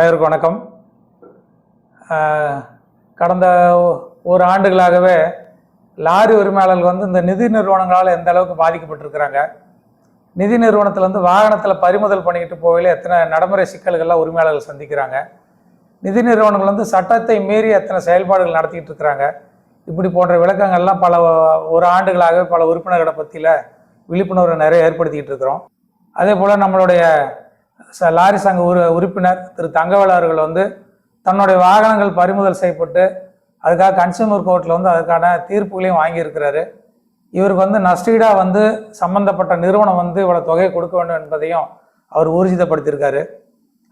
அனைவருக்கும் வணக்கம். கடந்த ஒரு ஆண்டுகளாகவே லாரி உரிமையாளர்கள் வந்து இந்த நிதி நிறுவனங்களால் எந்த அளவுக்கு பாதிக்கப்பட்டிருக்கிறாங்க. நிதி நிறுவனத்தில் வந்து வாகனத்தில் பறிமுதல் பண்ணிக்கிட்டு போகையில் எத்தனை நடைமுறை சிக்கல்கள்லாம் உரிமையாளர்கள் சந்திக்கிறாங்க. நிதி நிறுவனங்கள் வந்து சட்டத்தை மீறி எத்தனை செயல்பாடுகள் நடத்திக்கிட்டு இருக்கிறாங்க. இப்படி போன்ற விளக்கங்கள்லாம் பல ஒரு ஆண்டுகளாகவே பல உறுப்பினர்களை பற்றியில் விழிப்புணர்வு நிறைய ஏற்படுத்திக்கிட்டு இருக்கிறோம். அதே போல் நம்மளுடைய லாரி சங்க உறு உறுப்பினர் திரு தங்கவேல் அவர்கள் வந்து தன்னுடைய வாகனங்கள் பறிமுதல் செய்யப்பட்டு அதுக்காக கன்சியூமர் கோர்ட்டில் வந்து அதுக்கான தீர்ப்புகளையும் வாங்கியிருக்கிறாரு. இவருக்கு வந்து நஷ்டீடாக வந்து சம்பந்தப்பட்ட நிறுவனம் வந்து இவ்வளோ தொகையை கொடுக்க வேண்டும் என்பதையும் அவர் ஊர்ஜிதப்படுத்தியிருக்காரு.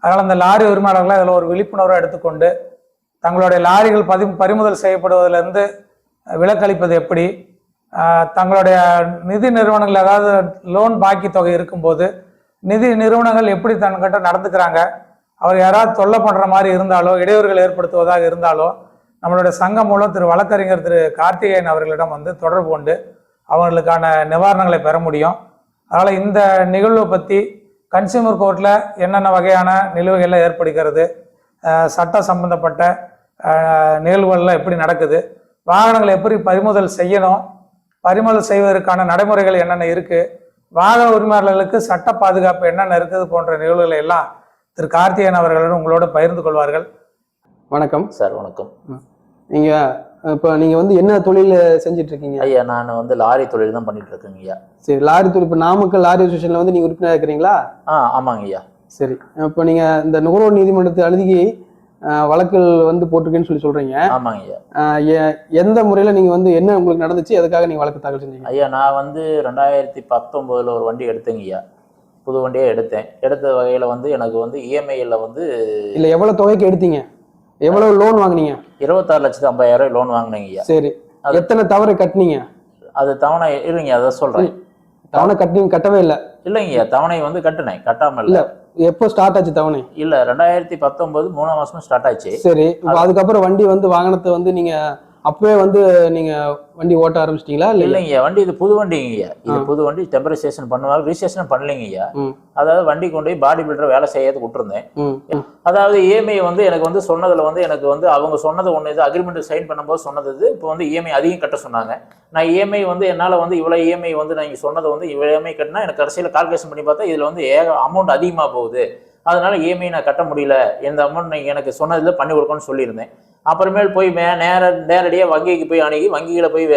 அதனால் அந்த லாரி உரிமையாளர்களை அதில் ஒரு விழிப்புணர்வை எடுத்துக்கொண்டு தங்களுடைய லாரிகள் பதி பறிமுதல் செய்யப்படுவதிலிருந்து விலக்களிப்பது எப்படி? தங்களுடைய நிதி நிறுவனங்கள் ஏதாவது லோன் பாக்கி தொகை இருக்கும்போது நிதி நிறுவனங்கள் எப்படி தன்கிட்ட நடந்துக்கிறாங்க? அவர் யாராவது தொல்லை பண்ணுற மாதிரி இருந்தாலோ இடையூறுகள் ஏற்படுத்துவதாக இருந்தாலோ நம்மளுடைய சங்கம் மூலம் திரு வழக்கறிஞர் திரு கார்த்திகேயன் அவர்களிடம் வந்து தொடர்பு கொண்டு அவர்களுக்கான நிவாரணங்களை பெற முடியும். அதனால் இந்த நிகழ்வை பற்றி கன்சியூமர் கோர்ட்டில் என்னென்ன வகையான நிலுவைகள்லாம் ஏற்படுகிறது சட்ட சம்பந்தப்பட்ட நிகழ்வுகள்லாம் எப்படி நடக்குது வாகனங்களை எப்படி பறிமுதல் செய்யணும் பறிமுதல் செய்வதற்கான நடைமுறைகள் என்னென்ன இருக்குது வாகன உரிமையாளர்களுக்கு சட்ட பாதுகாப்பு என்னென்ன இருக்குது போன்ற நிகழ்வுகளை எல்லாம் திரு கார்த்திகேயன் அவர்களுடன் உங்களோடு பகிர்ந்து கொள்வார்கள். வணக்கம். சார் வணக்கம். நீங்க இப்போ நீங்க வந்து என்ன தொழில் செஞ்சுட்டு இருக்கீங்க? ஐயா நான் வந்து லாரி தொழில் தான் பண்ணிட்டு இருக்கேங்க ஐயா. சரி லாரி தொழில் இப்போ நாமக்கல் லாரி அசோசியேஷன்ல வந்து நீங்க உறுப்பினர் இருக்கிறீங்களா? ஆ ஆமாங்க ஐயா. சரி இப்போ நீங்க இந்த நுகர்வோர் நீதிமன்றத்தை அழுகி அஹ், வழக்குகள் வந்து போட்டிருக்கேன்னு சொல்லி சொல்றீங்க. ஆமாங்க ஐயா. எந்த முறையில நீங்க வந்து என்ன உங்களுக்கு நடந்துச்சு? எதுக்காக நீங்க வழக்கு தாக்கல் செஞ்சீங்க? ஐயா நான் வந்து ரெண்டாயிரத்தி பத்தொம்போதில் ஒரு வண்டி எடுத்தேங்க ஐயா. புது வண்டியே எடுத்தேன். எடுத்த வகையில் வந்து எனக்கு வந்து இஎம்ஐயில் வந்து இல்ல எவ்வளவு தொகைக்கு எடுத்தீங்க? எவ்வளவு லோன் வாங்குனீங்க? இருபத்தாறு லட்சத்து ஐம்பதாயிரம் லோன் வாங்கினேங்க ஐயா. சரி. அது- எத்தனை தவறை கட்டினீங்க? அது தவணை இல்லைங்க அதை சொல்கிறேன் தவணை கட்டினீங்க கட்டவே இல்லை. இல்லைங்க ஐயா தவணை வந்து கட்டினேன் கட்டாமல் இல்ல. எப்போ ஸ்டார்ட் ஆச்சு தவணை? இல்லை ரெண்டாயிரத்தி பத்தொம்போது மூணாம் மாதம் ஸ்டார்ட் ஆச்சு. சரி அதுக்கப்புறம் வண்டி வந்து வாகனத்தை வந்து நீங்க அப்பவே வந்து நீங்க வண்டி ஓட்ட ஆரம்பிச்சிட்டீங்களா இல்ல இல்லைங்க வண்டி இது புது வண்டிங்க இது. புது வண்டி டெம்பரேச்சேஷன் பண்ணுவாங்க ரிஜிஸ்ட்ரேஷன் பண்ணலைங்க. அதாவது வண்டி கொண்டு போய் பாடி பில்டர் வேலை செய்யறதுக்கு விட்டுருந்தேன். அதாவது இஎம்ஐ வந்து எனக்கு வந்து சொன்னதுல வந்து எனக்கு வந்து அவங்க சொன்னது ஒன்று இது அக்ரிமெண்ட் சைன் பண்ணும்போது சொன்னது இப்போ வந்து இஎம்ஐ அதிகம் கட்ட சொன்னாங்க. நான் இஎம்ஐ வந்து என்னால் வந்து இவ்வளோ இஎம்ஐ வந்து நீங்கள் சொன்னது வந்து இவ்வளோ இஎம்ஐ கட்டினா எனக்கு கடைசியில் கால்குலேஷன் பண்ணி பார்த்தா இதில் வந்து ஏக அமௌண்ட் அதிகமாக போகுது. அதனால இஎம்ஐ நான் கட்ட முடியல. இந்த அமௌண்ட் நீங்கள் எனக்கு சொன்னதில் பண்ணி கொடுக்கணும்னு சொல்லியிருந்தேன். அப்புறமேல் போய் மே நேர நேரடியாக வங்கிக்கு போய் அணுகி வங்கியில் போய்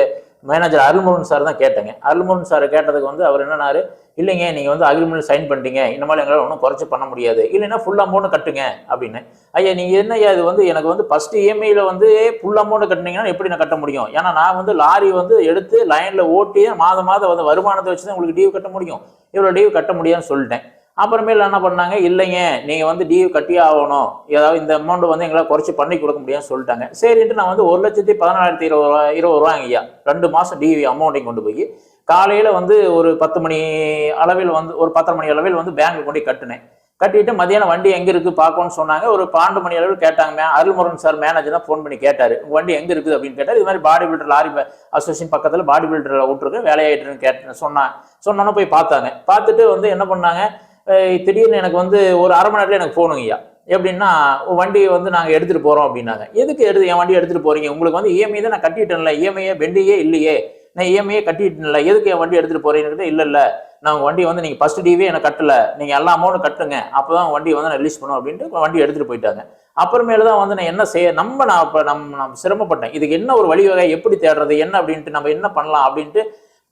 மேனேஜர் அருள்மோகன் சார் தான் கேட்டேங்க. அருள்மோகன் சார் கேட்டதுக்கு வந்து அவர் என்னன்னாரு இல்லைங்க நீங்கள் வந்து அக்ரிமெண்ட் சைன் பண்ணிட்டீங்க. இந்த மாதிரி எங்களால் ஒன்றும் குறைச்சி பண்ண முடியாது. இல்லைன்னா ஃபுல் அமௌண்ட் கட்டுங்க அப்படின்னு. ஐயா நீங்கள் என்ன ஐயா இது வந்து எனக்கு வந்து ஃபஸ்ட்டு இஎம்ஐயில் வந்து ஃபுல் அமௌண்ட் கட்டினீங்கன்னா எப்படி நான் கட்ட முடியும்? ஏன்னா நான் வந்து லாரி வந்து எடுத்து லைனில் ஓட்டி மாதம் மாதம் வந்து வருமானத்தை வச்சு தான் உங்களுக்கு டியூ கட்ட முடியும். இவ்வளோ டியூ கட்ட முடியாதுன்னு சொல்லிட்டேன். அப்புறமேல என்ன பண்ணாங்க? இல்லைங்க நீங்கள் வந்து டியூ கட்டியே ஆகணும். ஏதாவது இந்த அமௌண்ட் வந்து எங்களால் குறைச்சி பண்ணி கொடுக்க முடியாதுன்னு சொல்லிட்டாங்க. சரின்ட்டு நான் வந்து ஒரு லட்சத்தி பதினாலாயிரத்தி இருபது ரூபா இருபது ரூபாங்க ஐயா ரெண்டு மாதம் டிவி அமௌண்ட்டையும் கொண்டு போய் காலையில் வந்து ஒரு பத்து மணி அளவில் வந்து ஒரு பத்தரை மணி அளவில் வந்து பேங்க்கில் கொண்டு கட்டினேன். கட்டிட்டு மதியானம் வண்டி எங்கே இருக்குது பார்க்கணும்னு சொன்னாங்க. ஒரு பன்னெண்டு மணி அளவில் கேட்டாங்க மே அருள்முருகன் சார் மேனேஜர் தான் ஃபோன் பண்ணி கேட்டார். உங்கள் வண்டி எங்கே இருக்குது? அப்படின்னு கேட்டார். இது மாதிரி பாடி பில்டர் லாரி அசோசியேஷன் பக்கத்தில் பாடி பில்டரில் விட்டுருக்கு வேலையாயிட்டுருன்னு கேட்டேன் சொன்னாங்க சொன்னோன்னே போய் பார்த்தாங்க. பார்த்துட்டு வந்து என்ன பண்ணாங்க? திடீர்னு எனக்கு வந்து ஒரு அரை மணி நேரத்தில் எனக்கு ஃபோனுங்கய்யா எப்படின்னா வண்டியை வந்து நாங்கள் எடுத்துகிட்டு போகிறோம் அப்படின்னாங்க. எதுக்கு எடுத்து என் வண்டி எடுத்துகிட்டு போகிறீங்க உங்களுக்கு வந்து இஎம்ஐ தான் நான் கட்டிட்டேன்ல. இஎம்ஐயே பெண்டியே இல்லையே. நான் இஎம்ஐயே கட்டிட்டேன்ல. எதுக்கு என் வண்டி எடுத்துகிட்டு போகிறீங்கன்னு இல்லை இல்லை நான் உங்கள் வண்டி வந்து நீங்கள் ஃபஸ்ட் டிவே எனக்கு கட்டலை. நீங்கள் எல்லா அமௌண்ட்டும் கட்டுங்க. அப்போ தான் வண்டி வந்து நான் ரிலீஸ் பண்ணுவோம் அப்படின்ட்டு வண்டி எடுத்துகிட்டு போயிட்டாங்க. அப்புறமேல தான் வந்து நான் என்ன செய்ய நம்ம நான் இப்போ நம்ம நான் சிரமப்பட்டேன். இதுக்கு என்ன ஒரு வழிவகை எப்படி தேடுறது என்ன அப்படின்ட்டு நம்ம என்ன பண்ணலாம் அப்படின்ட்டு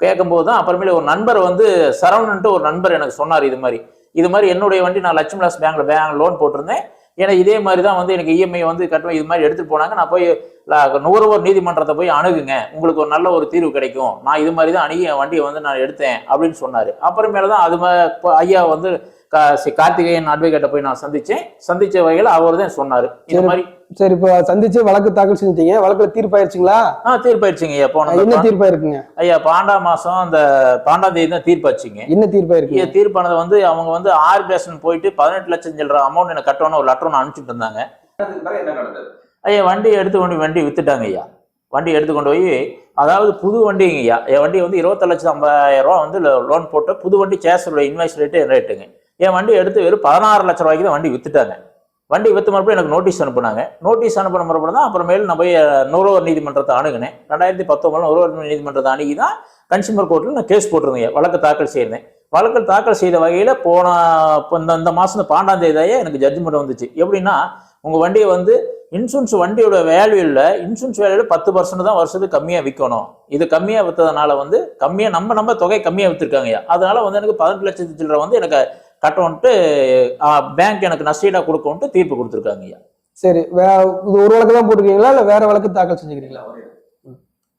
கேட்கும்போது தான் அப்புறமேல ஒரு நண்பர் வந்து சரவணன்ட்டு ஒரு நண்பர் எனக்கு சொன்னார் இது மாதிரி. இது மாதிரி என்னுடைய வண்டி நான் லட்சுமி லாஸ் பேங்க்ல பேங்க் லோன் போட்டிருந்தேன். ஏன்னா இதே மாதிரி தான் வந்து எனக்கு இஎம்ஐ வந்து கட்டணும் இது மாதிரி எடுத்துட்டு போனாங்க. நான் போய் நுகர்வோர் நீதிமன்றத்தை போய் அணுகுங்க. உங்களுக்கு ஒரு நல்ல ஒரு தீர்வு கிடைக்கும். நான் இது மாதிரி தான் அணுகி என் வண்டியை வந்து நான் எடுத்தேன் அப்படின்னு சொன்னார். அப்புறமேல தான் அது இப்போ ஐயா வந்து கா- கார்த்திகேயன் அட்வொகேட்டை போய் நான் சந்திச்சேன். சந்திச்ச வகையில் அவர் தான் சொன்னார் சரி. மாதிரி சரி இப்போ சந்திச்சு வழக்கு தாக்கல் செஞ்சிட்டீங்க. வழக்குல தீர்ப்பாயிருச்சுங்களா ஆ தீர்ப்பாயிருச்சுங்க ஐயா. போன என்ன. தீர்ப்பாயிருக்குங்க ஐயா பாண்டா மாசம் அந்த பாண்டாம் தேதி தான் தீர்ப்பாச்சுங்க என்ன தீர்ப்பாயிருக்குங்க இங்க தீர்ப்பானது வந்து அவங்க வந்து ஆர்பிரேஷன் போயிட்டு பதினெட்டு லட்சம் சில்லற அமௌண்ட் எனக்கு கட்டணும் ஒரு லெட்டர் ஒன்று அனுப்பிச்சுட்டு இருந்தாங்க. ஐயா வண்டி எடுத்து கொண்டு வண்டி வித்துட்டாங்க ஐயா. வண்டி எடுத்து கொண்டு போய் அதாவது புது வண்டிங்க ஐயா. என் வண்டி வந்து இருபத்தி லட்சம் ஐம்பதாயிரம் ரூபா வந்து லோன் போட்டு புது வண்டி சேஸோட இன்வாய்ஸ் ரேட்டு ரேட்டுங்க என் வண்டி எடுத்து வெறும் பதினாறு லட்ச ரூபாய்க்கு தான் வண்டி வித்துட்டாங்க. வண்டி வித்து மறுபடியும் எனக்கு நோட்டீஸ் அனுப்புனாங்க. நோட்டீஸ் அனுப்பின மறுபடியும் தான் அப்புறமேல் நான் போய் அஹ், நுகர்வோர் நீதிமன்றத்தை அணுகினேன். ரெண்டாயிரத்தி பத்தொன்பதுல நுகர்வோர் நீதிமன்றத்தை அணுகி தான் கன்சியூமர் கோர்ட்டில் நான் கேஸ் போட்டிருந்தேன். வழக்கு தாக்கல் செய்திருந்தேன் வழக்கு தாக்கல் செய்த வகையில் போன இப்போ இந்த இந்த மாதம் பன்னெண்டாம் தேதியே எனக்கு ஜட்ஜ்மெண்ட் வந்துச்சு. எப்படின்னா உங்கள் வண்டியை வந்து இன்சூரன்ஸ் வண்டியோட வேல்யூவில் இன்சூரன்ஸ் வேல்யூவில் பத்து பர்சன்ட் தான் வருஷத்துக்கு கம்மியாக விற்கணும். இது கம்மியாக விற்றதுனால வந்து கம்மியாக நம்ம நம்ம தொகை கம்மியாக விற்றுருக்காங்கய்யா அதனால வந்து எனக்கு பதினெட்டு லட்சத்து சில்லரை வந்து எனக்கு கட்டணுன்ட்டு பேங்க் எனக்கு நஷ்டீடாக கொடுக்கணுன்ட்டு தீர்ப்பு கொடுத்துருக்காங்க ஐயா. சரி வே இது ஒரு வழக்கு தான் போட்டிருக்கீங்களா இல்லை வேற வழக்கு தாக்கல் செஞ்சுக்கிறீங்களா?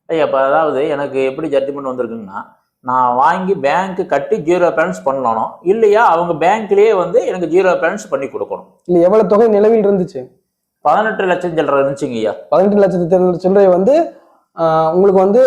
ஐயா இப்போ அதாவது எனக்கு எப்படி ஜட்ஜ்மெண்ட் வந்திருக்குன்னா நான் வாங்கி பேங்க் கட்டி ஜீரோ பேலன்ஸ் பண்ணணும். இல்லையா அவங்க பேங்க்லேயே வந்து எனக்கு ஜீரோ பேலன்ஸ் பண்ணி கொடுக்கணும். இல்லை எவ்வளவு தொகை நிலவில் இருந்துச்சு? பதினெட்டு லட்சம் சில்லரை இருந்துச்சுங்க ஐயா. பதினெட்டு லட்சத்து சில்லறை வந்து உங்களுக்கு வந்து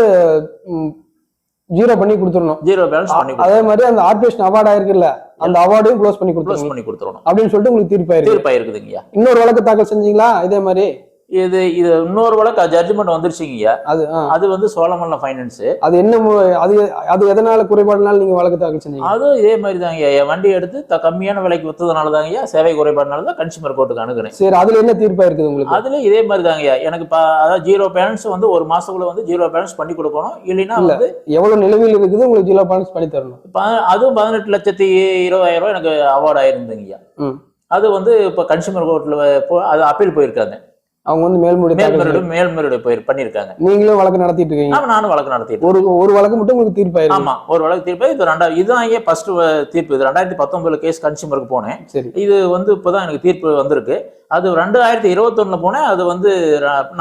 ஜீரோ பண்ணி கொடுத்துடணும். ஜீரோ பேலன்ஸ் பண்ணி அதே மாதிரி அந்த ஆர்டிஸ்ட் அவார்ட் ஆயிருக்குல்ல அந்த அவார்டையும் க்ளோஸ் பண்ணி க்ளோஸ் பண்ணி கொடுத்துடணும். அப்படின்னு சொல்லிட்டு உங்களுக்கு தீர்ப்பாயிருக்கு. தீர்ப்பாயிருக்குதுங்க ஐயா இன்னொரு வழக்கு தாக்கல் செஞ்சீங்களா? இதே மாதிரி. இது இது இன்னொரு வழக்கு ஜட்ஜ்மெண்ட் வந்துருச்சுங்க அது. அது வந்து சோழமல்ல ஃபைனான்ஸ் அது என்ன அது அது எதனால குறைபாடுனால நீங்க வழக்கு தாக்கல் செஞ்சீங்க? அதுவும் இதே மாதிரி தாங்க என் வண்டி எடுத்து த கம்மியான விலைக்கு விற்றதுனால தாங்க சேவை குறைபாடுனால தான் கன்சியூமர் கோர்ட்டுக்கு அணுகுறேன். சரி அதுல என்ன தீர்ப்பா இருக்குது உங்களுக்கு? அதுல இதே மாதிரி தாங்க எனக்கு அதாவது ஜீரோ பேலன்ஸ் வந்து ஒரு மாசத்துக்குள்ள வந்து ஜீரோ பேலன்ஸ் பண்ணி கொடுக்கணும். இல்லைன்னா இல்ல. வந்து எவ்வளவு நிலுவையில் இருக்குது உங்களுக்கு ஜீரோ பேலன்ஸ் பண்ணி தரணும்? அதுவும் பதினெட்டு லட்சத்தி இருபதாயிரம் ரூபாய் எனக்கு அவார்ட் ம். அது வந்து இப்போ கன்சியூமர் கோர்ட்ல அது அப்பீல் போயிருக்காங்க. அவங்க வந்து மேல்முறை மேல்முறையீடு மேல்முறையீடு போய் பண்ணியிருக்காங்க நீங்களும் வழக்கு நடத்திட்டு இருக்கீங்க. ஆமா நானும் வழக்கு நடத்திட்டு ஒரு ஒரு வழக்கு மட்டும் உங்களுக்கு தீர்ப்பாயிருக்கு ஆமா ஒரு வழக்கு தீர்ப்பு. இது ரெண்டாவது இதுதான் ஏன் ஃபர்ஸ்ட் தீர்ப்பு. இது ரெண்டாயிரத்தி பத்தொன்பதுல கேஸ் கன்சியூமருக்கு போனேன். சரி. இது வந்து இப்போதான் எனக்கு தீர்ப்பு வந்திருக்கு. அது ரெண்டாயிரத்தி இருபத்தொன்னுல போனேன் அது வந்து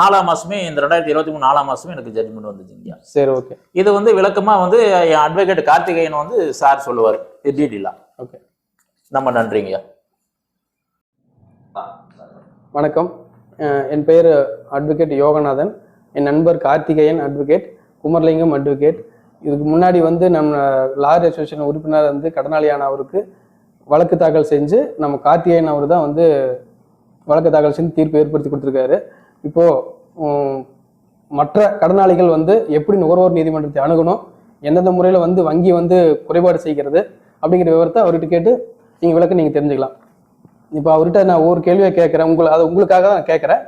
நாலாம் மாசமே இந்த ரெண்டாயிரத்தி இருபத்தி மூணு நாலாம் மாசமே எனக்கு ஜட்மெண்ட் வந்துச்சுங்க சரி ஓகே. இது வந்து விளக்கமா வந்து என் அட்வொகேட் கார்த்திகேயன் வந்து சார் சொல்லுவார். டீட்டெயிலா ஓகே. நம்ம நன்றிங்கய்யா. வணக்கம். என் பெயர் அட்வொகேட் யோகநாதன். என் நண்பர் கார்த்திகேயன் அட்வொகேட் குமரலிங்கம் அட்வொகேட் இதுக்கு முன்னாடி வந்து நம்ம லாயர் அசோசியேஷன் உறுப்பினர் வந்து கடனாளியான அவருக்கு வழக்கு தாக்கல் செஞ்சு நம்ம கார்த்திகேயன் அவர் தான் வந்து வழக்கு தாக்கல் செஞ்சு தீர்ப்பு ஏற்படுத்தி கொடுத்துருக்காரு. இப்போது மற்ற கடனாளிகள் வந்து எப்படி நுகர்வோர் நீதிமன்றத்தை அணுகணும் எந்தெந்த முறையில் வந்து வங்கி வந்து குறைபாடு செய்கிறது அப்படிங்கிற விவரத்தை அவர்கிட்ட கேட்டு நீங்கள் விளக்க நீங்கள் தெரிஞ்சுக்கலாம். இப்போ அவர்கிட்ட நான் ஒவ்வொரு கேள்வியை கேட்குறேன். உங்களை அது உங்களுக்காக தான் நான் கேட்குறேன்.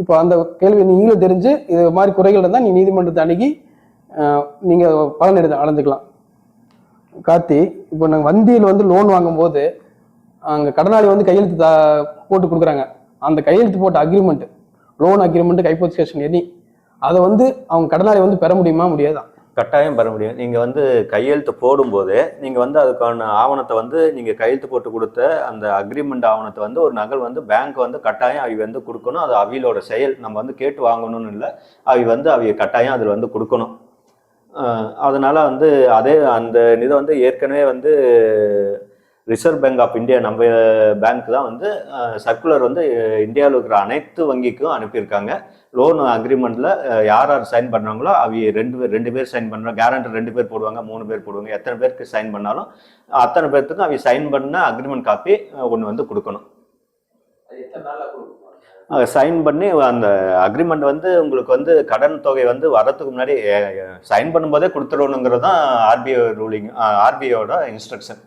இப்போ அந்த கேள்வி நீங்களும் தெரிஞ்சு இது மாதிரி குறைகள் இருந்தால் நீ நீதிமன்றத்தை அணுகி நீங்கள் பலன் எடுத்து அடைஞ்சுக்கலாம். கார்த்தி இப்போ நாங்கள் வந்தியில் வந்து லோன் வாங்கும்போது அங்கே கடனாளி வந்து கையெழுத்து தா போட்டு கொடுக்குறாங்க. அந்த கையெழுத்து போட்ட அக்ரிமெண்ட் லோன் அக்ரிமெண்ட் கைப்போசிகேஷன் எனி அதை வந்து அவங்க கடனாளி வந்து பெற முடியுமா? முடியாதான் கட்டாயம் பெற முடியும். நீங்கள் வந்து கையெழுத்து போடும்போது நீங்கள் வந்து அதுக்கான ஆவணத்தை வந்து நீங்கள் கையெழுத்து போட்டு கொடுத்த அந்த அக்ரிமெண்ட் ஆவணத்தை வந்து ஒரு நகல் வந்து பேங்க் வந்து கட்டாயம் அவி வந்து கொடுக்கணும். அது அவியலோட செயல். நம்ம வந்து கேட்டு வாங்கணும்னு இல்லை. அவி வந்து அவிய கட்டாயம் அதில் வந்து கொடுக்கணும். அதனால் வந்து அதே அந்த இதை வந்து ஏற்கனவே வந்து ரிசர்வ் பேங்க் ஆஃப் இந்தியா நம்ம பேங்க் தான் வந்து சர்க்குலர் வந்து இந்தியாவில் இருக்கிற அனைத்து வங்கிக்கும் அனுப்பியிருக்காங்க. லோன் அக்ரிமெண்ட்ல யார் யார் சைன் பண்றாங்களோ அவங்க ரெண்டு பேர் ரெண்டு பேர் சைன் பண்றாங்க கேரண்டர் ரெண்டு பேர் போடுவாங்க மூணு பேர் போடுவாங்க எத்தனை பேருக்கு சைன் பண்ணாலும் அத்தனை பேர்த்துக்கும் அவங்க சைன் பண்ண அக்ரிமெண்ட் காப்பி ஒன்று வந்து கொடுக்கணும். சைன் பண்ணி அந்த அக்ரிமெண்ட் வந்து உங்களுக்கு வந்து கடன் தொகை வந்து வரதுக்கு முன்னாடி சைன் பண்ணும்போதே கொடுத்துடணுங்கிறது தான் ஆர்பிஐ ரூலிங் ஆர்பிஐயோட இன்ஸ்ட்ரக்ஷன்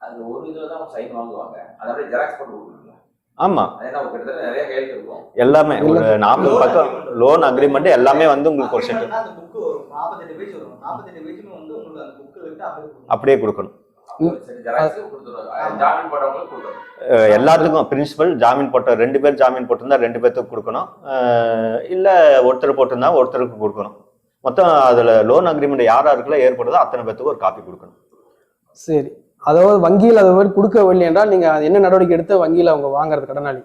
அது ஒரு இதுல தான் சைன் வாங்குவாங்க. அதோட ஜெராக்ஸ் போட்டு இருக்கும். எல்லாமே. ஒரு நாற்பது பக்கம் லோன் அக்ரிமெண்ட் எல்லாமே வந்து உங்களுக்கு ஒரு செட்டு அந்த புக்கு வரும் நாற்பத்தெட்டு பேஜ் வரும். நாற்பத்தெட்டு பேஜுமே வந்து உங்களுக்கு அந்த புக்கு விட்டு அப்படியே கொடுக்கணும். எல்லாத்துக்கும் பிரின்சிபல் ஜாமீன் போட்ட ரெண்டு பேர் ஜாமீன் போட்டிருந்தா ரெண்டு பேர்த்துக்கு கொடுக்கணும். இல்ல ஒருத்தர் போட்டிருந்தா ஒருத்தருக்கு கொடுக்கணும். மொத்தம் அதுல லோன் அக்ரிமெண்ட் யார் யாருக்குள்ள ஏற்படுதோ அத்தனை பேர்த்துக்கு ஒரு காப்பி கொடுக்கணும். சரி. அதாவது வங்கியில் அது மாதிரி கொடுக்கவில்லை என்றால் நீங்கள் என்ன நடவடிக்கை எடுத்து வங்கியில் அவங்க வாங்குறது கடனாளி?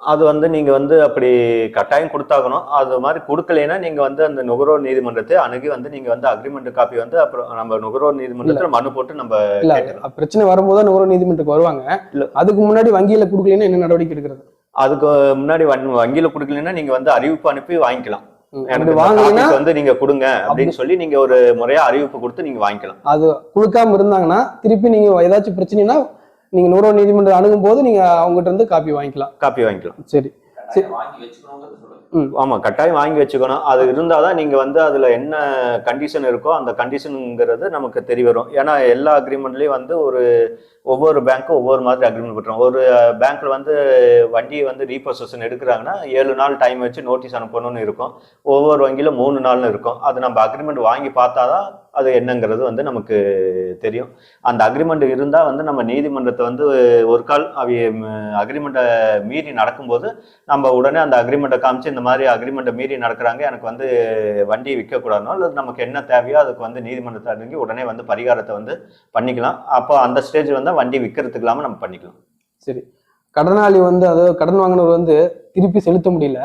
அது வந்து நீங்க வந்து அப்படி கட்டாயம் கொடுத்தாகணும். அது மாதிரி கொடுக்கலைன்னா நீங்க வந்து அந்த நுகர்வோர் நீதிமன்றத்தை அணுகி வந்து நீங்க வந்து அக்ரிமெண்ட் காப்பி வந்து அப்புறம் நம்ம நுகர்வோர் நீதிமன்றத்தில் மனு போட்டு நம்ம இல்ல பிரச்சனை வரும்போது நுகர்வோர் நீதிமன்றத்துக்கு வருவாங்க. இல்ல. அதுக்கு முன்னாடி வங்கியில கொடுக்கலன்னா என்ன நடவடிக்கை எடுக்கிறது? அதுக்கு முன்னாடி வங்கி- வங்கியில கொடுக்கலைன்னா நீங்க வந்து அறிவிப்பு அனுப்பி வாங்கிக்கலாம். எனக்கு copies வந்து நீங்க கொடுங்க அப்படின்னு சொல்லி நீங்க ஒரு முறையா அறிவிப்பு கொடுத்து நீங்க வாங்கிக்கலாம். அது கொடுக்காம இருந்தாங்கன்னா திருப்பி நீங்க ஏதாச்சும் பிரச்சனைனா நீங்க நுகர்வோர் நீதிமன்றம் அணுகும் போது நீங்க அவங்ககிட்ட இருந்து காப்பி வாங்கிக்கலாம். காப்பி வாங்கிக்கலாம். சரி. ஆமா கட்டாயம் வாங்கி வச்சுக்கணும். அது இருந்தாதான் நீங்க வந்து அதுல என்ன கண்டிஷன் இருக்கோ அந்த கண்டிஷனுங்கிறது நமக்கு தெரிய வரும். ஏன்னா எல்லா அக்ரிமெண்ட்லயும் வந்து ஒரு ஒவ்வொரு பேங்க்கும் ஒவ்வொரு மாதிரி அக்ரிமெண்ட் பண்றோம் ஒரு பேங்க்ல வந்து வண்டியை வந்து ரீபொசஷன் எடுக்கிறாங்கன்னா ஏழு நாள் டைம் வச்சு நோட்டீஸ் அனுப்பணும்னு இருக்கும். ஒவ்வொரு வங்கியில மூணு நாள்னு இருக்கும். அது நம்ம அக்ரிமெண்ட் வாங்கி பார்த்தாதான் அது என்னங்கிறது வந்து நமக்கு தெரியும். அந்த அக்ரிமெண்ட் இருந்தா வந்து நம்ம நீதிமன்றத்தை வந்து ஒரு கால் அவைய அக்ரிமெண்ட்டை மீறி நடக்கும்போது நம்ம உடனே அந்த அக்ரிமெண்ட்டை காமிச்சு இந்த மாதிரி அக்ரிமெண்ட்டை மீறி நடக்கிறாங்க எனக்கு வந்து வண்டியை விற்கக்கூடாதுனோ அல்லது நமக்கு என்ன தேவையோ அதுக்கு வந்து நீதிமன்றத்தை அணுகி உடனே வந்து பரிகாரத்தை வந்து பண்ணிக்கலாம். அப்போ அந்த ஸ்டேஜ் வந்து வண்டி விற்கிறதுக்கு இல்லாமல் நம்ம பண்ணிக்கலாம். சரி. கடனாளி வந்து அதாவது கடன் வாங்கினவர் வந்து திருப்பி செலுத்த முடியல.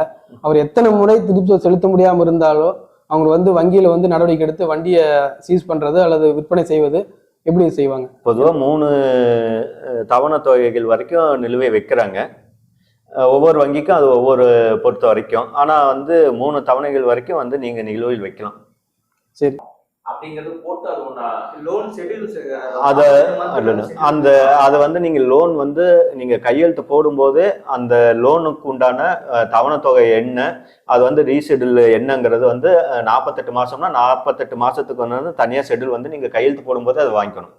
அவர் எத்தனை முறை திருப்பி செலுத்த முடியாம இருந்தாலோ அவங்க வந்து வங்கியில வந்து நடவடிக்கை எடுத்து வண்டியை சீஸ் பண்றது அல்லது விற்பனை செய்வது எப்படி செய்வாங்க? பொதுவாக மூணு தவணை தொகைகள் வரைக்கும் நிலுவை வைக்கிறாங்க. ஒவ்வொரு வங்கிக்கும் அது ஒவ்வொரு பொறுத்த வரைக்கும். ஆனால் வந்து மூணு தவணைகள் வரைக்கும் வந்து நீங்கள் நிலுவையில் வைக்கலாம். அப்படிங்கிறது போட்டு அது லோன் ஷெட்யூல்ஸ் அத. அந்த அதை வந்து நீங்கள் லோன் வந்து நீங்கள் கையெழுத்து போடும்போதே அந்த லோனுக்கு உண்டான அஹ், தவணை தொகை என்ன அது வந்து ரீஷெடியூல் என்னங்கிறது வந்து நாற்பத்தெட்டு மாசம்னா நாற்பத்தெட்டு மாசத்துக்கு வந்து தனியாக ஷெட்யூல் வந்து நீங்கள் கையெழுத்து போடும்போது அதை வாங்கிக்கணும்.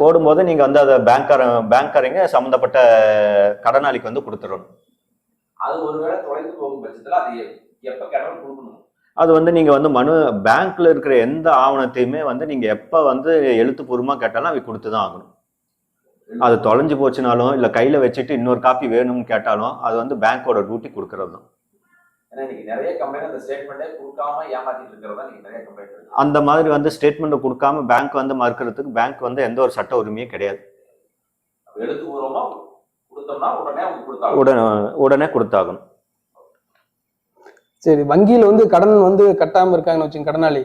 போடும்போது நீங்கள் வந்து அதை பேங்க்கார பேங்க்காரங்க சம்மந்தப்பட்ட கடனாளிக்கு வந்து கொடுத்துடணும். அது ஒருவேளை தொலைந்து போகும் பட்சத்துல அது எப்ப கேட்டாலும் கொடுக்கணும். அது வந்து நீங்கள் வந்து மனு பேங்க்ல இருக்கிற எந்த ஆவணத்தையுமே வந்து நீங்கள் எப்போ வந்து எழுத்துப்பூர்வமாக கேட்டாலும் அவை கொடுத்து தான் ஆகணும். அது தொலைஞ்சு போச்சுனாலும் இல்லை கையில் வச்சுட்டு இன்னொரு காப்பி வேணும்னு கேட்டாலும் அது வந்து பேங்க்கோட டியூட்டி கொடுக்கறது தான் அந்த மாதிரி வந்து ஸ்டேட்மெண்ட்டை கொடுக்காம பேங்க் வந்து மறுக்கிறதுக்கு பேங்க் வந்து எந்த ஒரு சட்ட உரிமையும் கிடையாது. உடனே உடனே கொடுத்தாகணும். சரி வங்கியில வந்து கடன் வந்து கட்டாம இருக்காங்கன்னு வச்சுங்க கடனாளி.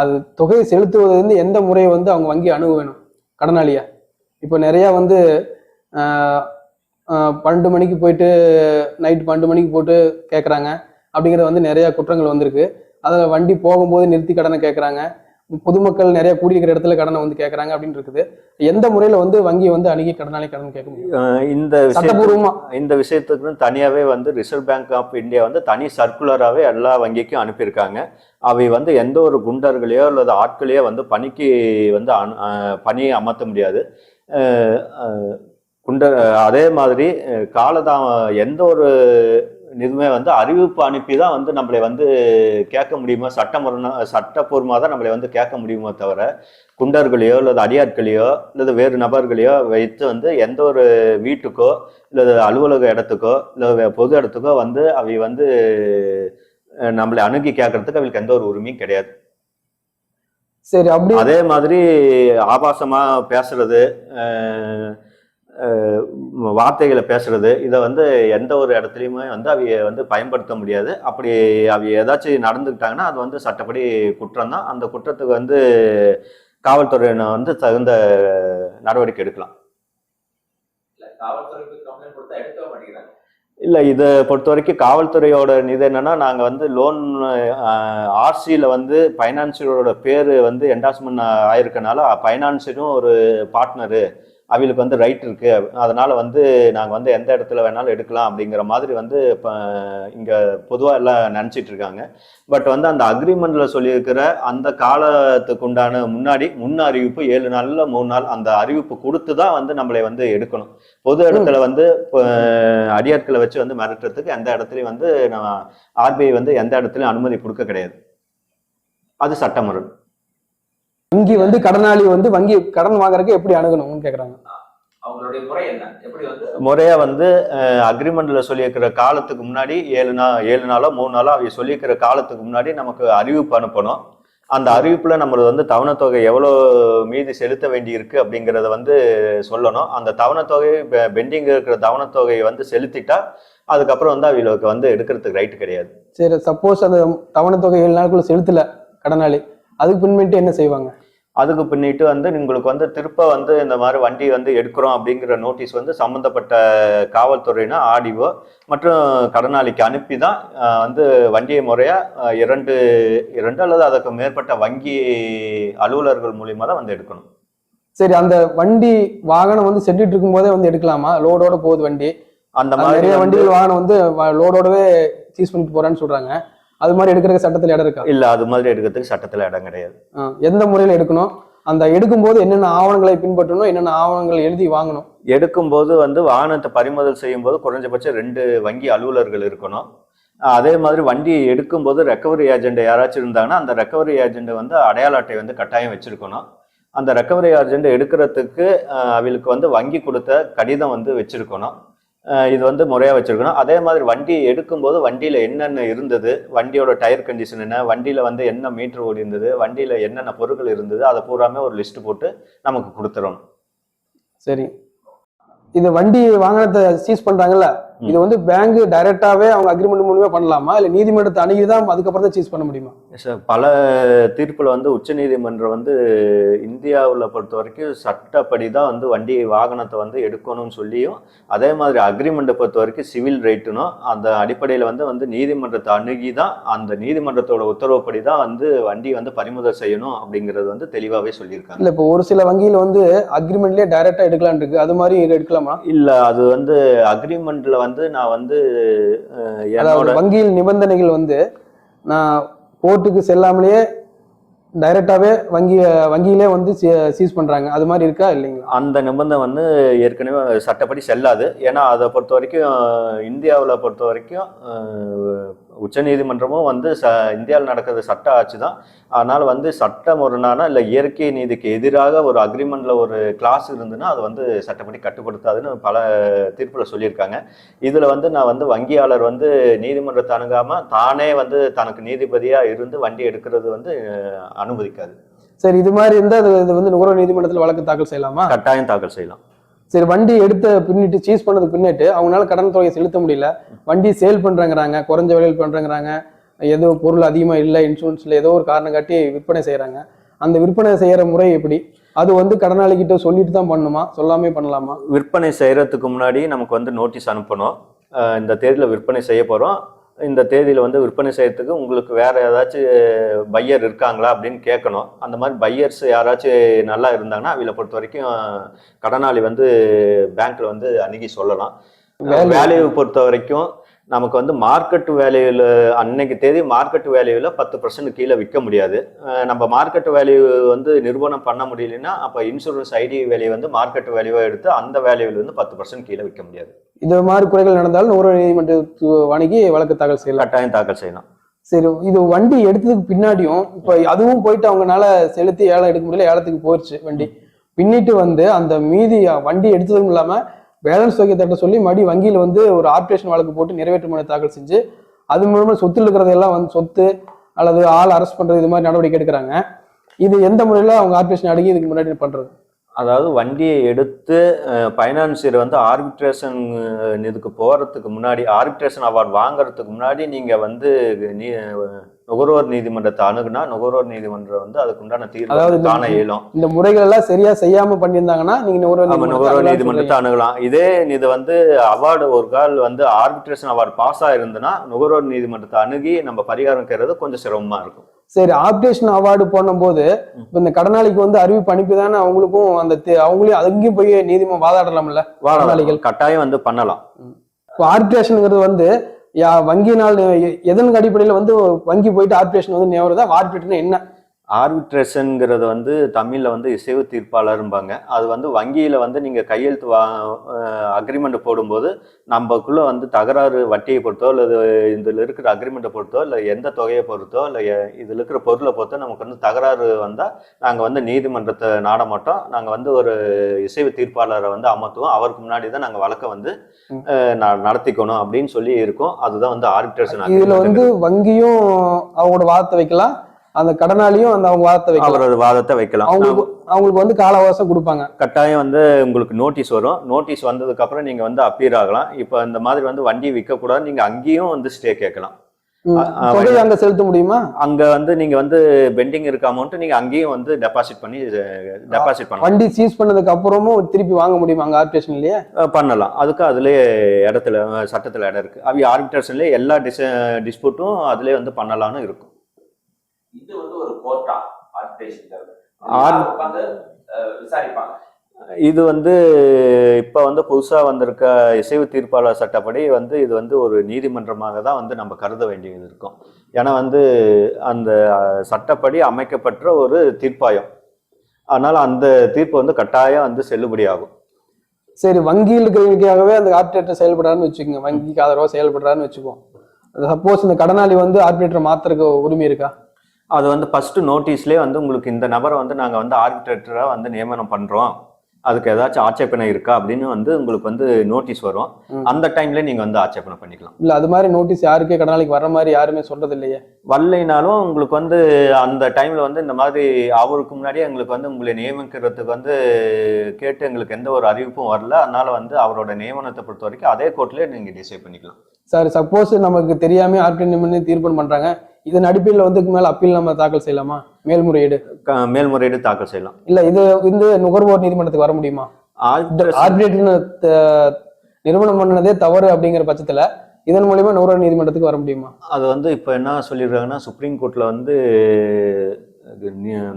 அது தொகையை செலுத்துவது வந்து எந்த முறையை வந்து அவங்க வங்கி அணுக வேணும்? கடனாளியா? இப்போ நிறைய வந்து பன்னெண்டு மணிக்கு போயிட்டு நைட் பன்னெண்டு மணிக்கு போட்டு கேட்குறாங்க அப்படிங்கிறது வந்து நிறைய குற்றங்கள் வந்திருக்கு. அதில் வண்டி போகும்போது நிறுத்தி கடனை கேட்குறாங்க பொதுமக்கள் நிறைய கூடியிருக்கிற இடத்துல கடனை வந்து கேட்குறாங்க அப்படின்னு இருக்குது. எந்த முறையில வந்து வங்கி வந்து அணுகி கடனாளி கடன் கேட்க முடியும்? இந்த சட்டபூர்வமா. இந்த விஷயத்துக்கு தனியாகவே வந்து ரிசர்வ் பேங்க் ஆஃப் இந்தியா வந்து தனி சர்க்குலராகவே எல்லா வங்கிக்கும் அனுப்பியிருக்காங்க. அவை வந்து எந்த ஒரு குண்டர்களையோ அல்லது ஆட்களையோ வந்து பணிக்கு வந்து அனு அஹ் பணி அமர்த்த முடியாது. குண்டர் அதே மாதிரி காலதா எந்த ஒரு இதுவுமே வந்து அறிவிப்பு அனுப்பி தான் வந்து நம்மளை வந்து கேட்க முடியுமா? சட்டமுறை சட்டப்பூர்வமாக தான் நம்மளை வந்து கேட்க முடியுமோ தவிர குண்டர்களையோ அல்லது அடியாட்களையோ அல்லது வேறு நபர்களையோ வைத்து வந்து எந்த ஒரு வீட்டுக்கோ இல்லை அலுவலக இடத்துக்கோ இல்லை பொது இடத்துக்கோ வந்து அவை வந்து நம்மளை அணுகி கேட்கறதுக்கு அவங்களுக்கு எந்த ஒரு உரிமையும் கிடையாது. சரி அப்படி அதே மாதிரி ஆபாசமா பேசுறது வார்த்தைகளை பேசுறது இதை வந்து எந்த ஒரு இடத்துலையுமே வந்து அவைய வந்து பயன்படுத்த முடியாது. அப்படி அவைய ஏதாச்சும் நடந்துக்கிட்டாங்கன்னா அது வந்து சட்டப்படி குற்றம் தான். அந்த குற்றத்துக்கு வந்து காவல்துறையினர் வந்து தகுந்த நடவடிக்கை எடுக்கலாம். இல்ல இதை பொறுத்த வரைக்கும் காவல்துறையோட இது என்னன்னா நாங்கள் வந்து லோன் ஆர்சியில் வந்து ஃபைனான்சியரோட பேர் வந்து என்டாஸ்மெண்ட் ஆயிருக்கனால ஃபைனான்சியரும் ஒரு பார்ட்னரு அவங்களுக்கு வந்து ரைட் இருக்கு. அதனால வந்து நாங்கள் வந்து எந்த இடத்துல வேணாலும் எடுக்கலாம் அப்படிங்கிற மாதிரி வந்து இப்போ இங்கே பொதுவாக எல்லாம் நினச்சிட்டு இருக்காங்க. பட் வந்து அந்த அக்ரிமெண்ட்ல சொல்லியிருக்கிற அந்த காலத்துக்கு உண்டான முன்னாடி முன் அறிவிப்பு ஏழு நாள்ல மூணு நாள் அந்த அறிவிப்பு கொடுத்து தான் வந்து நம்மளை வந்து எடுக்கணும். பொது இடத்துல வந்து இப்போ, அடியாட்களை வச்சு வந்து மிரட்டுறதுக்கு எந்த இடத்துலையும் வந்து நம்ம ஆர்பிஐ வந்து எந்த இடத்துலையும் அனுமதி கொடுக்க கிடையாது. அது சட்டமுறை வங்கி வந்து கடனாளி வந்து வங்கி கடன் வாங்குறதுக்கு எப்படி அணுகணும்னு கேக்குறாங்க. அவங்களுடைய முறை என்ன? எப்படி வந்து? முறையா வந்து அக்ரிமெண்ட்ல சொல்லியிருக்கிற காலத்துக்கு முன்னாடி ஏழு நாள் ஏழு நாளோ மூணு நாளோ அவங்க சொல்லியிருக்கிற காலத்துக்கு முன்னாடி நமக்கு அறிவிப்பு அனுப்பணும். அந்த அறிவிப்புல நம்மளது வந்து தவணைத்தொகை எவ்வளோ மீதி செலுத்த வேண்டி இருக்கு அப்படிங்கிறத வந்து சொல்லணும். அந்த தவணைத்தொகை பெண்டிங் இருக்கிற தவணைத்தொகையை வந்து செலுத்திட்டா அதுக்கப்புறம் வந்து அவங்களுக்கு வந்து எடுக்கிறதுக்கு ரைட்டு கிடையாது. சரி சப்போஸ் அந்த தவணை தொகை ஏழு நாளுக்குள்ள செலுத்தல கடனாளி. அதுக்கு பின்னிட்டு என்ன செய்வாங்க? அதுக்கு பின்னிட்டு வந்து உங்களுக்கு வந்து திருப்ப வந்து இந்த மாதிரி வண்டி வந்து எடுக்கிறோம் அப்படிங்கிற நோட்டீஸ் வந்து சம்மந்தப்பட்ட காவல்துறையினா ஆடிஓ மற்றும் கடனாளிக்கு அனுப்பி தான் வந்து வண்டியை முறையா ஆஹ், இரண்டு இரண்டு அல்லது அதுக்கு மேற்பட்ட வங்கி அலுவலர்கள் மூலியமா தான் வந்து எடுக்கணும். சரி அந்த வண்டி வாகனம் வந்து செட்டுட்டு இருக்கும் போதே வந்து எடுக்கலாமா? லோடோட போகுது வண்டி. அந்த மாதிரி வண்டிகள் வாகனம் வந்து லோடோடவே சீஸ் பண்ணிட்டு போறேன்னு சொல்றாங்க. அது மாதிரி எடுக்கிறதுக்கு சட்டத்தில் இடம் இருக்கா? இல்ல அது மாதிரி எடுக்கிறதுக்கு சட்டத்துல இடம் கிடையாது. எந்த முறையில் எடுக்கணும்? அந்த எடுக்கும்போது என்னென்ன ஆவணங்களை பின்பற்றணும்? என்னென்ன ஆவணங்கள் எழுதி வாங்கணும்? எடுக்கும்போது வந்து வாகனத்தை பறிமுதல் செய்யும் போது குறைஞ்சபட்சம் ரெண்டு வங்கி அலுவலர்கள் இருக்கணும். அதே மாதிரி வண்டி எடுக்கும்போது ரெக்கவரி ஏஜென்ட் யாராச்சும் இருந்தாங்கன்னா அந்த ரெக்கவரி ஏஜென்ட் வந்து அடையாள அட்டை வந்து கட்டாயம் வச்சிருக்கணும். அந்த ரெக்கவரி ஏஜென்ட் எடுக்கிறதுக்கு அஹ், அவங்களுக்கு வந்து வங்கி கொடுத்த கடிதம் வந்து வச்சிருக்கணும். இது வந்து முறையாக வச்சிருக்கணும். அதே மாதிரி வண்டி எடுக்கும்போது வண்டியில் என்னென்ன இருந்தது வண்டியோட டயர் கண்டிஷன் என்ன வண்டியில் வந்து என்ன மீட்டர் ஓடி இருந்தது வண்டியில் என்னென்ன பொருட்கள் இருந்தது அதை பூராமே ஒரு லிஸ்ட் போட்டு நமக்கு கொடுத்துடணும் சரி. இது வண்டி வாகனத்தை சீஸ் பண்ணுறாங்கல்ல இது வந்து பேங்க் டைரக்டாவே அவங்க அக்ரிமெண்ட் மூலியமா பண்ணலாமா? இல்ல நீதிமன்றத்தை அணுகி தான் அதுக்கப்புறம் தான் சீஸ் பண்ண முடியுமா? சார் பல தீர்ப்பில் வந்து உச்சநீதிமன்றம் வந்து இந்தியாவில் பொறுத்த வரைக்கும் சட்டப்படி தான் வந்து வண்டி வாகனத்தை வந்து எடுக்கணும்னு சொல்லியும் அதே மாதிரி அக்ரிமெண்ட்டை பொறுத்த வரைக்கும் சிவில் ரைட்டுனும் அந்த அடிப்படையில் வந்து வந்து நீதிமன்றத்தை அணுகி தான் அந்த நீதிமன்றத்தோட உத்தரவுப்படி தான் வந்து வண்டி வந்து பறிமுதல் செய்யணும் அப்படிங்கிறது வந்து தெளிவாகவே சொல்லியிருக்காங்க. இல்ல இப்போ ஒரு சில வங்கியில வந்து அக்ரிமெண்ட்லயே டைரக்டா எடுக்கலாம்னு இருக்கு. அது மாதிரி எடுக்கலாமா? இல்லை அது வந்து அக்ரிமெண்ட்டில் வந்து நான் வந்து வங்கியில் நிபந்தனைகள் வந்து நான் கோர்ட்டுக்கு செல்லாமலேயே டைரக்டாவே வங்கி வங்கியிலே வந்து சீஸ் பண்றாங்க. அது மாதிரி இருக்கா இல்லைங்களா? அந்த நிபந்தனை வந்து ஏற்கனவே சட்டப்படி செல்லாது. ஏன்னா அதை பொறுத்த வரைக்கும் இந்தியாவில் பொறுத்த வரைக்கும் உச்சநீதிமன்றமும் வந்து ச இந்தியாவில் நடக்கிறது சட்ட ஆட்சி தான் அதனால் வந்து சட்ட முரணான இல்லை இயற்கை நீதிக்கு எதிராக ஒரு அக்ரிமெண்ட்ல ஒரு கிளாஸ் இருந்துன்னா அது வந்து சட்டப்படி கட்டுப்படுத்தாதுன்னு பல தீர்ப்பில் சொல்லியிருக்காங்க. இதில் வந்து நான் வந்து வங்கியாளர் வந்து நீதிமன்றத்தை அணுகாமல் தானே வந்து தனக்கு நீதிபதியாக இருந்து வண்டி எடுக்கிறது வந்து அனுமதிக்காது. சரி இது மாதிரி இருந்தா அது இது வந்து நுகர்வோர் நீதிமன்றத்தில் வழக்கு தாக்கல் செய்யலாமா? கட்டாயம் தாக்கல் செய்யலாம். சரி வண்டி எடுத்த பின்னிட்டு சீஸ் பண்ணது பின்னிட்டு அவங்களால கடன் தொகையை செலுத்த முடியல. வண்டி சேல் பண்றேங்கிறாங்க குறைஞ்ச விலையில் பண்றேங்கிறாங்க ஏதோ பொருள் அதிகமா இல்லை இன்சூரன்ஸ்ல ஏதோ ஒரு காரணம் காட்டி விற்பனை செய்யறாங்க அந்த விற்பனை செய்யற முறை எப்படி? அது வந்து கடனாளிகிட்ட சொல்லிட்டு தான் பண்ணணுமா சொல்லாமே பண்ணலாமா? விற்பனை செய்யறதுக்கு முன்னாடி நமக்கு வந்து நோட்டீஸ் அனுப்பணும். இந்த தேதியில் விற்பனை செய்ய போகிறோம் இந்த தேதியில் வந்து விற்பனை செய்யறதுக்கு உங்களுக்கு வேற ஏதாச்சும் பையர் இருக்காங்களா அப்படின்னு கேட்கணும். அந்த மாதிரி பையர்ஸ் யாராச்சும் நல்லா இருந்தாங்கன்னா அவங்கள பொறுத்த வரைக்கும் கடனாளி வந்து பேங்க்ல வந்து அணுகி சொல்லலாம். வேல்யூ பொறுத்த வரைக்கும் நமக்கு வந்து மார்க்கெட் வேல்யூவில் அன்னைக்கு தேதி மார்க்கெட் வேல்யூவில் பத்து பர்சன்ட் கீழே விற்க முடியாது. நம்ம மார்க்கெட் வேல்யூ வந்து நிறுவனம் பண்ண முடியலன்னா அப்போ இன்சூரன்ஸ் ஐடி வேல்யூ வந்து மார்க்கெட் வேல்யூவாக எடுத்து அந்த வேல்யூவில் வந்து பத்து பர்சன்ட் கீழே விற்க முடியாது. இது மாதிரி குறைகள் நடந்தாலும் நுகர்வோர் நீதிமன்றத்துக்கு வணங்கி வழக்கு தாக்கல் செய்யலாம். கட்டாயம் தாக்கல் செய்யலாம். சரி இது வண்டி எடுத்ததுக்கு பின்னாடியும் இப்போ அதுவும் போயிட்டு அவங்கனால செலுத்தி ஏலம் எடுக்க முடியல ஏலத்துக்கு போயிடுச்சு வண்டி. பின்னிட்டு வந்து அந்த மீதி வண்டி எடுத்ததும் இல்லாம பேலன்ஸ் தொகை தட்ட சொல்லி மறுபடி வங்கியில வந்து ஒரு ஆப்ரேஷன் வழக்கு போட்டு நிறைவேற்று மனு தாக்கல் செஞ்சு அது மூலமா சொத்தில் இருக்கிறதெல்லாம் வந்து சொத்து அல்லது ஆள் அரெஸ்ட் பண்றது இது மாதிரி நடவடிக்கை எடுக்கிறாங்க. இது எந்த முறையில அவங்க ஆப்ரேஷன் அடங்கி இதுக்கு முன்னாடி பண்றது? அதாவது வண்டியை எடுத்து ஃபைனான்சியர் வந்து ஆர்பிட்ரேஷன் இதுக்கு போகிறதுக்கு முன்னாடி ஆர்பிட்ரேஷன் அவார்ட் வாங்குறதுக்கு முன்னாடி நீங்கள் வந்து நீ நுகர்வோர் நீதிமன்றத்தை அணுகுனா நுகர்வோர் நீதிமன்றம் வந்து அதுக்கு உண்டான தீர்வு காண இயலும். இந்த முறைகள் எல்லாம் சரியா செய்யாம பண்ணியிருந்தாங்கன்னா நீங்க நுகர்வோர் நுகர்வோர் நீதிமன்றத்தை. அணுகலாம். இதே இது வந்து அவார்டு ஒரு கால் வந்து ஆர்பிட்ரேஷன் அவார்டு பாஸ் ஆயிருந்ததுன்னா நுகர்வோர் நீதிமன்றத்தை அணுகி நம்ம பரிகாரம் கேட்கறது கொஞ்சம் சிரமமா இருக்கும். சரி ஆப்ரேஷன் அவார்டு இப்ப இந்த கடனாளிக்கு வந்து அறிவிப்பு அனுப்பி தானே அவங்களுக்கும் அந்த அவங்களையும் அங்கேயும் போய் நீதிமன்றம் வாதாடலாம்ல. கடனாளிகள். கட்டாயம் வந்து பண்ணலாம். இப்போ ஆர்பிட்ரேஷனுங்கிறது வந்து யா வங்கியினால் எதன் அடிப்படையில் வந்து வங்கி போயிட்டு ஆர்பிட்ரேஷன் வந்து நேருதா ஆர்பிட்ரேஷன் என்ன? ஆர்பிட்ரேஷன்ங்கிறது வந்து தமிழில் வந்து இசைவு தீர்ப்பாளர்ம்பாங்க. அது வந்து வங்கியில் வந்து நீங்கள் கையெழுத்து வா அக்ரிமெண்ட் போடும்போது நம்மக்குள்ளே வந்து தகராறு வட்டியை பொறுத்தோ இல்லை இதில் இருக்கிற அக்ரிமெண்ட்டை பொறுத்தோ இல்லை எந்த தொகையை பொறுத்தோ இல்லை இதில் இருக்கிற பொருளை பொறுத்தோ நமக்கு வந்து தகராறு வந்தால் நாங்கள் வந்து நீதிமன்றத்தை நாட மாட்டோம். நாங்கள் வந்து ஒரு இசைவு தீர்ப்பாளரை வந்து அமர்த்துவோம். அவருக்கு முன்னாடி தான் நாங்கள் வழக்கை வந்து நடத்திக்கணும் அப்படின்னு சொல்லி இருக்கோம். அதுதான் வந்து ஆர்பிட்ரேஷன் இதுல வந்து வங்கியும் அவங்களோட வாதத்தை வைக்கலாம். அந்த கடனாளியும் அந்த அவங்க வாதத்தை வைக்கலாம். அவரோட வாதத்தை வைக்கலாம். அவங்களுக்கு அவங்களுக்கு வந்து கால அவகாசம் கொடுப்பாங்க. கட்டாயம் வந்து உங்களுக்கு நோட்டீஸ் வரும். நோட்டீஸ் வந்ததுக்கு அப்புறம் நீங்க வந்து அப்பீர் ஆகலாம். இப்போ இந்த மாதிரி வந்து வண்டி விற்க கூடாது நீங்க அங்கேயும் வந்து ஸ்டே கேட்கலாம். அங்க செலுத்த முடியுமா? அங்க வந்து நீங்க வந்து பெண்டிங் இருக்க அமௌண்ட் நீங்க அங்கேயும் வந்து டெபாசிட் பண்ணி டெபாசிட் பண்ணலாம். வண்டி சீஸ் பண்ணதுக்கு அப்புறமும் திருப்பி வாங்க முடியுமா அங்க ஆர்பிட்ரேஷன்லயே பண்ணலாம். அதுக்கு அதுலயே இடத்துல சட்டத்துல இடம் இருக்கு. அவி ஆர்பிட்ரேஷன்லயே எல்லா டிஸ் டிஸ்பியூட்டும் அதுலயே வந்து பண்ணலாம்னு இருக்கும். இது வந்து ஒரு கோர்ட்டா விசாரிப்பாங்க. இது வந்து இப்போ வந்து புதுசாக வந்திருக்க இசைவு தீர்ப்பாளர் சட்டப்படி வந்து இது வந்து ஒரு நீதிமன்றமாக தான் வந்து நம்ம கருத வேண்டியது இருக்கும். ஏன்னா வந்து அந்த சட்டப்படி அமைக்கப்பட்ட ஒரு தீர்ப்பாயம். அதனால் அந்த தீர்ப்பு வந்து கட்டாயம் வந்து செல்லுபடியாகும். சரி வங்கியில் இருக்கிறவங்களுக்காகவே அந்த ஆர்பிட்ரேட்டர் செயல்படுறாருன்னு வச்சுக்கோங்க. வங்கிக்கு ஆதரவாக செயல்படுறாருன்னு வச்சுக்குவோம் சப்போஸ் இந்த கடனாளி வந்து ஆர்பிட்ரேட்டர் மாத்துறதுக்கு உரிமை இருக்கா? அது வந்து ஃபர்ஸ்ட் நோட்டீஸ்லேயே வந்து உங்களுக்கு இந்த நபரை வந்து நாங்கள் வந்து ஆர்பிட்ரேட்டராக வந்து நியமனம் பண்ணுறோம் அதுக்கு ஏதாச்சும் ஆட்சேபனை இருக்கா அப்படின்னு வந்து உங்களுக்கு வந்து நோட்டீஸ் வரும். அந்த டைம்ல நீங்க வந்து ஆட்சேபனை பண்ணிக்கலாம். இல்ல அது மாதிரி நோட்டீஸ் யாருக்கே கடனாளிக்கு வர்ற மாதிரி யாருமே சொல்றது இல்லையே வரலைனாலும் உங்களுக்கு வந்து அந்த டைம்ல வந்து இந்த மாதிரி அவருக்கு முன்னாடியே எங்களுக்கு வந்து உங்களை நியமிக்கிறதுக்கு வந்து கேட்டு எங்களுக்கு எந்த ஒரு அறிவிப்பும் வரல. அதனால வந்து அவரோட நியமனத்தை பொறுத்த வரைக்கும் அதே கோர்ட்லயே நீங்க டிசைட் பண்ணிக்கலாம். சார் சப்போஸ் நமக்கு தெரியாம ஆர்பிட்ரேட் தீர்ப்பு பண்றாங்க. இதன் அடிப்படையில் வந்து இதுக்கு மேல அப்பீல் நம்ம தாக்கல் செய்யலாமா? மேல்முறையீடு. மேல்முறையீடு தாக்கல் செய்யலாம். இல்ல இது இந்த நுகர்வோர் நீதிமன்றத்துக்கு வர முடியுமா? நிறுவனம் பண்ணதே தவறு அப்படிங்கிற பட்சத்துல இதன் மூலியமா நுகர்வோர் நீதிமன்றத்துக்கு வர முடியுமா? அது வந்து இப்போ என்ன சொல்லிடுறாங்கன்னா சுப்ரீம் கோர்ட்டில் வந்து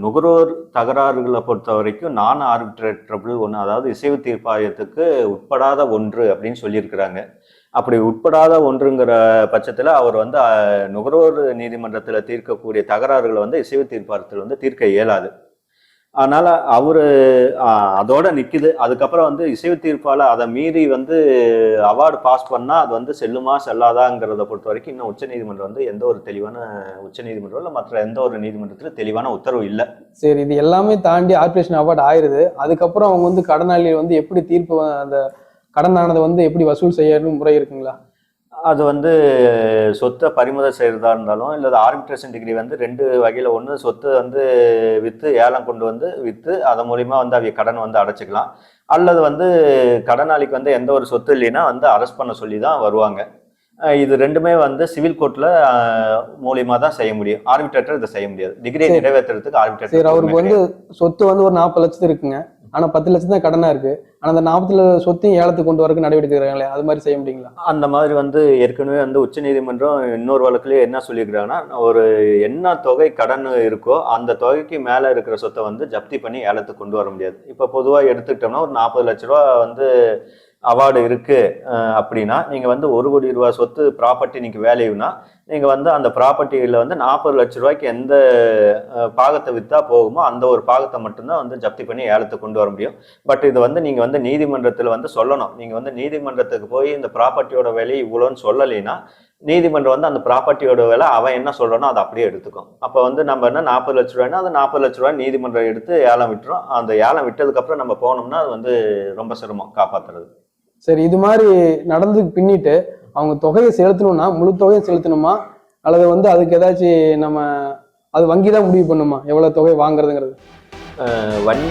நுகர்வோர் தகராறுகளை பொறுத்த வரைக்கும் நான் ஆர்பிட்ரேட்டபிள் ஒன்று அதாவது இசைவு தீர்ப்பாயத்துக்கு உட்படாத ஒன்று அப்படின்னு சொல்லியிருக்கிறாங்க. அப்படி உட்படாத ஒன்றுங்கிற பட்சத்தில் அவர் வந்து நுகர்வோர் நீதிமன்றத்தில் தீர்க்கக்கூடிய தகராறுகளை வந்து இசைவு தீர்ப்பாரத்தில் வந்து தீர்க்க இயலாது. அதனால் அவர் அதோட நிற்கிது அதுக்கப்புறம் வந்து இசைவு தீர்ப்பால் அதை மீறி வந்து அவார்டு பாஸ் பண்ணால் அது வந்து செல்லுமா செல்லாதாங்கிறத பொறுத்த வரைக்கும் இன்னும் உச்சநீதிமன்றம் வந்து எந்த ஒரு தெளிவான உச்சநீதிமன்றம் இல்லை மற்ற எந்த ஒரு நீதிமன்றத்தில் தெளிவான உத்தரவு இல்லை. சரி இது எல்லாமே தாண்டி ஆர்பிரேஷன் அவார்டு ஆயிடுது அதுக்கப்புறம் அவங்க வந்து கடனாளி வந்து எப்படி தீர்ப்பு அந்த கடனானதை வந்து எப்படி வசூல் செய்யணும் முறை இருக்குங்களா? அது வந்து சொத்தை பறிமுதல் செய்கிறதா இருந்தாலும் இல்லை ஆர்பிட்ரேஷன் டிகிரி வந்து ரெண்டு வகையில் ஒன்று சொத்து வந்து விற்று ஏலம் கொண்டு வந்து விற்று அதன் மூலிமா வந்து அவங்க கடன் வந்து அடைச்சிக்கலாம். அல்லது வந்து கடனாளிக்கு வந்து எந்த ஒரு சொத்து இல்லைன்னா வந்து அரெஸ்ட் பண்ண சொல்லி தான் வருவாங்க இது ரெண்டுமே வந்து சிவில் கோர்ட்டில் மூலியமா தான் செய்ய முடியும். ஆர்பிட்ரேட்டர் இதை செய்ய முடியாது. டிகிரி சரி. நிறைவேற்றுறதுக்கு ஆர்பிட்ரேட்டர் அவருக்கு வந்து சொத்து வந்து ஒரு நாற்பது லட்சத்து இருக்குங்க. ஆனா பத்து லட்சம் தான் கடனா இருக்கு. ஆனா அந்த நாற்பத்தி சொத்தையும் ஏலத்துக்கு கொண்டு வரக்கு நடவடிக்கை எடுக்கிறாங்களே அது மாதிரி செய்ய முடியுங்களா? அந்த மாதிரி வந்து ஏற்கனவே வந்து உச்சநீதிமன்றம் இன்னொரு வழக்குலயே என்ன சொல்லியிருக்கிறாங்கன்னா ஒரு என்ன தொகை கடன் இருக்கோ அந்த தொகைக்கு மேல இருக்கிற சொத்தை வந்து ஜப்தி பண்ணி ஏலத்துக்கு கொண்டு வர முடியாது. இப்போ பொதுவா எடுத்துக்கிட்டோம்னா ஒரு நாற்பது லட்ச ரூபா வந்து அவார்டு இருக்கு அப்படின்னா நீங்க வந்து ஒரு கோடி ரூபாய் சொத்து ப்ராப்பர்ட்டி இன்னைக்கு வேல்யூனா நீங்கள் வந்து அந்த ப்ராப்பர்ட்டியில் வந்து நாற்பது லட்ச ரூபாய்க்கு எந்த பாகத்தை விற்றா போகுமோ அந்த ஒரு பாகத்தை மட்டும்தான் வந்து ஜப்தி பண்ணி ஏலத்தை கொண்டு வர முடியும். பட் இது வந்து நீங்கள் வந்து நீதிமன்றத்தில் வந்து சொல்லணும். நீங்கள் வந்து நீதிமன்றத்துக்கு போய் இந்த ப்ராப்பர்ட்டியோட விலை இவ்வளோன்னு சொல்லலைன்னா நீதிமன்றம் வந்து அந்த ப்ராப்பர்ட்டியோட விலை அவன் என்ன சொல்கிறானோ அதை அப்படியே எடுத்துக்கும். அப்போ வந்து நம்ம என்ன நாற்பது லட்ச ரூபாய்னா அந்த நாற்பது லட்ச ரூபாய் நீதிமன்றம் எடுத்து ஏலம் விட்டுரும். அந்த ஏலம் விட்டதுக்கப்புறம் நம்ம போனோம்னா அது வந்து ரொம்ப சிரமம் காப்பாற்றுறது சரி இது மாதிரி நடந்ததுக்கு பின்னிட்டு அவங்க தொகையை செலுத்தணும்னா முழு தொகையை செலுத்தணுமா? அல்லது வந்து அதுக்கு ஏதாச்சும் நம்ம அது வங்கி தான் முடிவு பண்ணுமா? எவ்வளோ தொகை வாங்குறதுங்கிறது? அஹ் வன்